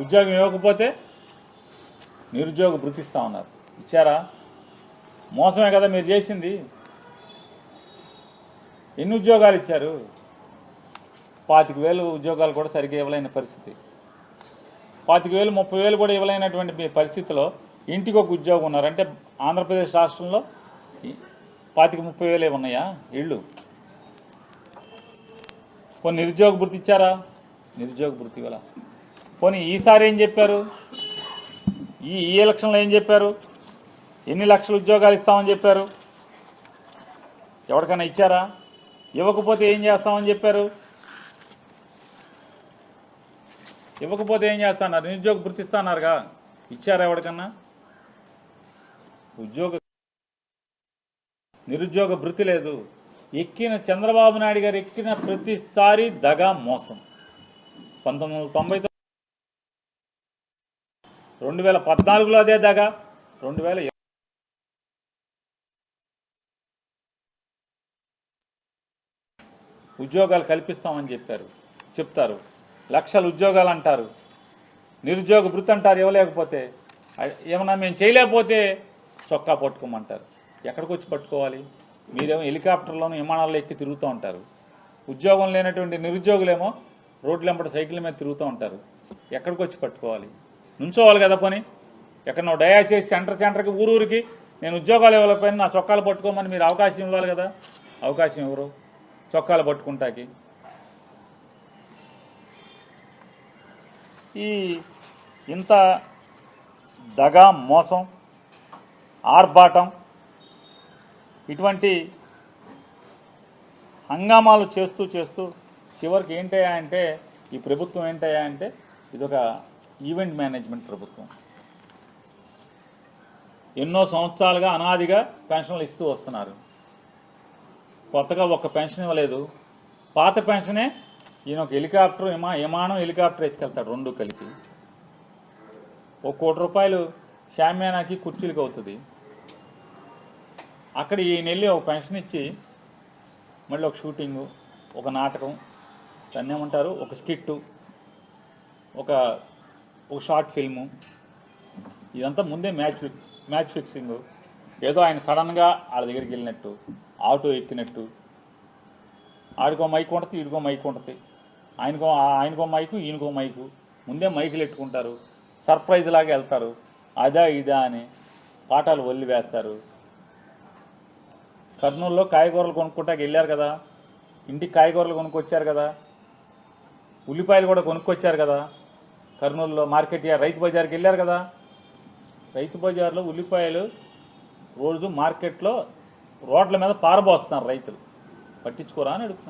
ఉద్యోగం ఇవ్వకపోతే నిరుద్యోగ భృతిస్తా ఉన్నారు. ఇచ్చారా? మోసమే కదా మీరు చేసింది. ఎన్ని ఉద్యోగాలు ఇచ్చారు? పాతిక వేలు ఉద్యోగాలు కూడా సరిగ్గా ఇవ్వలేని పరిస్థితి. పాతిక వేలు ముప్పై వేలు కూడా ఇవ్వలేనటువంటి మీ పరిస్థితిలో ఇంటికి ఒక ఉద్యోగం ఉన్నారు. అంటే ఆంధ్రప్రదేశ్ రాష్ట్రంలో పాతిక ముప్పై వేలే ఉన్నాయా? ఇళ్ళు. కొన్ని నిరుద్యోగ భృతి ఇచ్చారా? నిరుద్యోగ భృతి ఇవ్వాల? పోనీ ఈసారి ఏం చెప్పారు? ఈ ఈ ఎలక్షన్లో ఏం చెప్పారు? ఎన్ని లక్షల ఉద్యోగాలు ఇస్తామని చెప్పారు? ఎవరికైనా ఇచ్చారా? ఇవ్వకపోతే ఏం చేస్తామని చెప్పారు? ఇవ్వకపోతే ఏం చేస్తున్నారు? నిరుద్యోగ భృతి ఇచ్చారా ఎవరికన్నా? ఉద్యోగ నిరుద్యోగ భృతి లేదు. ఎక్కిన చంద్రబాబు నాయుడు గారు ఎక్కిన ప్రతిసారి దగా మోసం. పంతొమ్మిది వందల తొంభై రెండు వేల పద్నాలుగులో అదే దాకా రెండు వేల ఉద్యోగాలు కల్పిస్తామని చెప్పారు. చెప్తారు. లక్షల ఉద్యోగాలు అంటారు. నిరుద్యోగ భృతి అంటారు ఇవ్వలేకపోతే. ఏమన్నా మేము చేయలేకపోతే చొక్కా పట్టుకోమంటారు. ఎక్కడికి వచ్చి పట్టుకోవాలి? మీరేమో హెలికాప్టర్లోనూ విమానాల్లో ఎక్కి తిరుగుతూ ఉంటారు. ఉద్యోగం లేనటువంటి నిరుద్యోగులేమో రోడ్లు వెంబడి సైకిల్ మీద తిరుగుతూ ఉంటారు. ఎక్కడికి వచ్చి పట్టుకోవాలి? నుంచోవాలి కదా పని. ఎక్కడో దయచేసి సెంటర్ సెంటర్కి ఊరూరికి నేను ఉద్యోగాలు ఇవ్వలేకపోయినా నా చొక్కాలు పట్టుకోమని మీరు అవకాశం ఇవ్వాలి కదా. అవకాశం ఇవ్వరు చొక్కాలు పట్టుకుంటాకి. ఈ ఇంత దగా మోసం ఆర్భాటం ఇటువంటి హంగామాలు చేస్తూ చేస్తూ చివరికి ఏంటయ్యా అంటే ఈ ప్రభుత్వం ఏంటయ్యా అంటే ఇదొక ఈవెంట్ మేనేజ్మెంట్ ప్రభుత్వం. ఎన్నో సంవత్సరాలుగా అనాదిగా పెన్షన్లు ఇస్తూ వస్తున్నారు. కొత్తగా ఒక్క పెన్షన్ ఇవ్వలేదు. పాత పెన్షనే ఈయన ఒక హెలికాప్టర్ విమా విమానం హెలికాప్టర్ వేసుకెళ్తాడు రెండు కలిపి. ఒక కోటి రూపాయలు షామ్యానాకి కుర్చీలకు అవుతుంది. అక్కడ ఈయన వెళ్ళి ఒక పెన్షన్ ఇచ్చి మళ్ళీ ఒక షూటింగు ఒక నాటకం దాన్ని ఏమంటారు? ఒక స్కిట్టు ఒక ఒక షార్ట్ ఫిల్ము. ఇదంతా ముందే మ్యాచ్ మ్యాచ్ ఫిక్సింగ్. ఏదో ఆయన సడన్గా వాళ్ళ దగ్గరికి వెళ్ళినట్టు ఆటో ఎక్కినట్టు. ఆడికో మైక్ ఉంటుంది ఈడికో మైక్ ఉంటుంది. ఆయనకో ఆయనకో మైకు ఈయనకో మైకు. ముందే మైకులు ఎట్టుకుంటారు. సర్ప్రైజ్ లాగా వెళ్తారు. అదా ఇదా అని పాఠాలు వల్లి వేస్తారు. కర్నూలులో కాయగూరలు కొనుక్కుంటాక వెళ్ళారు కదా. ఇంటికి కాయగూరలు కొనుక్కొచ్చారు కదా. ఉల్లిపాయలు కూడా కొనుక్కొచ్చారు కదా. కర్నూలులో మార్కెట్ రైతు బజార్కి వెళ్ళారు కదా? రైతు బజార్లో ఉల్లిపాయలు రోజు మార్కెట్లో రోడ్ల మీద పారబోస్తున్నారు రైతులు. పట్టించుకోరా అని అడుగుతున్నారు